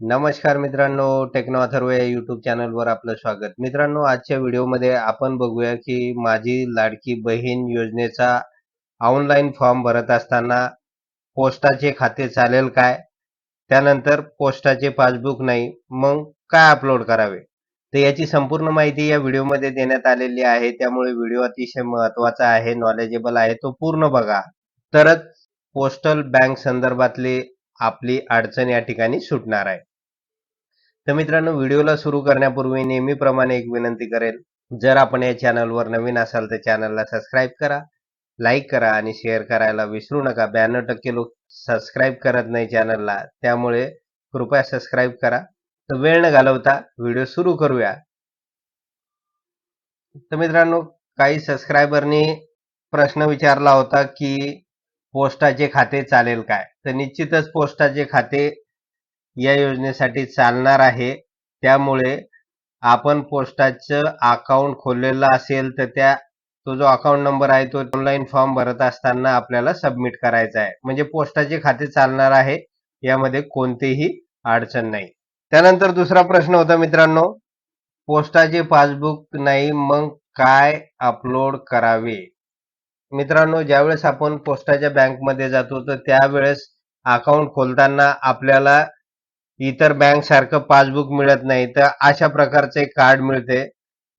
नमस्कार मित्रांनो टेक्नो अथर्व या युट्यूब चॅनलवर आपलं स्वागत. मित्रांनो आजच्या व्हिडिओमध्ये आपण बघूया की माझी लाडकी बहीण योजनेचा ऑनलाईन फॉर्म भरत असताना पोस्टाचे खाते चालेल काय? त्यानंतर पोस्टाचे पासबुक नाही मग काय अपलोड करावे? तर याची संपूर्ण माहिती या व्हिडिओमध्ये देण्यात आलेली आहे. त्यामुळे व्हिडिओ अतिशय महत्त्वाचा आहे नॉलेजेबल आहे तो पूर्ण बघा. तरच पोस्टल बँक संदर्भातली आपली अडचण या ठिकाणी सुटणार आहे. तर मित्रांनो व्हिडिओला सुरू करण्यापूर्वी नेहमीप्रमाणे एक विनंती करेल. जर आपण या चॅनलवर नवीन असाल तर चॅनलला सबस्क्राईब करा लाईक करा आणि शेअर करायला विसरू नका. ब्याण्णव टक्के लोक सबस्क्राईब करत नाही चॅनलला त्यामुळे कृपया सबस्क्राईब करा. तर वेळ न घालवता व्हिडिओ सुरू करूया. तर मित्रांनो काही सबस्क्रायबरनी प्रश्न विचारला होता की पोस्टाचे खाते चालेल काय? तर निश्चितच पोस्टाचे खाते या योजनेसाठी चालणार आहे. त्यामुळे आपण पोस्टाचं अकाउंट खोललेलं असेल तर त्या तो जो अकाउंट नंबर आहे तो ऑनलाईन फॉर्म भरत असताना आपल्याला सबमिट करायचा आहे. म्हणजे पोस्टाचे खाते चालणार आहे. यामध्ये कोणतीही अडचण नाही. त्यानंतर दुसरा प्रश्न होता मित्रांनो पोस्टाचे पासबुक नाही मग काय अपलोड करावे? मित्रांनो ज्यावेळेस आपण पोस्टाच्या बँकमध्ये जातो तर त्यावेळेस अकाउंट खोलताना आपल्याला इतर बँक सारखं पासबुक मिळत नाही तर अशा प्रकारचे कार्ड मिळते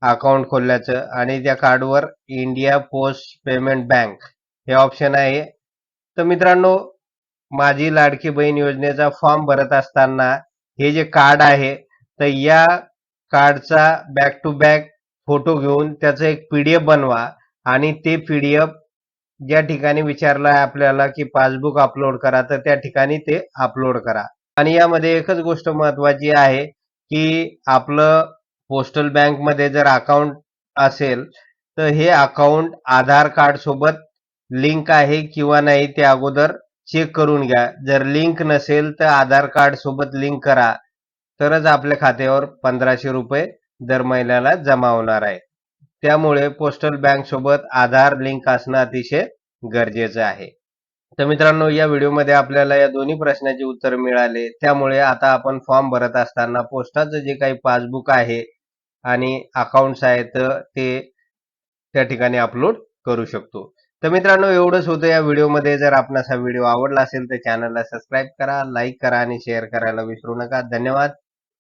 अकाउंट खोलल्याचं. आणि त्या कार्डवर इंडिया पोस्ट पेमेंट बँक हे ऑप्शन आहे. तर मित्रांनो माझी लाडकी बहीण योजनेचा फॉर्म भरत असताना हे जे कार्ड आहे तर या कार्डचा बॅक टू बॅक फोटो घेऊन त्याचं एक पीडीएफ बनवा. आणि ते पीडीएफ ज्या ठिकाणी विचारलं आहे आपल्याला की पासबुक अपलोड करा तर त्या ठिकाणी ते अपलोड करा. आणि यामध्ये एकच गोष्ट महत्वाची आहे की आपलं पोस्टल बँकमध्ये जर अकाउंट असेल तर हे अकाउंट आधार कार्ड सोबत लिंक आहे किंवा नाही ते अगोदर चेक करून घ्या. जर लिंक नसेल तर आधार कार्ड सोबत लिंक करा. तरच आपल्या खात्यावर पंधराशे रुपये दर महिन्याला जमा होणार आहे. त्यामुळे पोस्टल बँक सोबत आधार लिंक असणं अतिशय गरजेचं आहे. तर मित्रांनो या व्हिडिओमध्ये आपल्याला या दोन्ही प्रश्नाची उत्तर मिळाले. त्यामुळे आता आपण फॉर्म भरत असताना पोस्टाचं जे काही पासबुक आहे आणि अकाउंट्स आहेत ते त्या ठिकाणी अपलोड करू शकतो. तर मित्रांनो एवढंच होतं या व्हिडिओमध्ये. जर आपणास हा व्हिडिओ आवडला असेल तर चॅनलला सबस्क्राईब करा लाईक करा आणि शेअर करायला विसरू नका. धन्यवाद.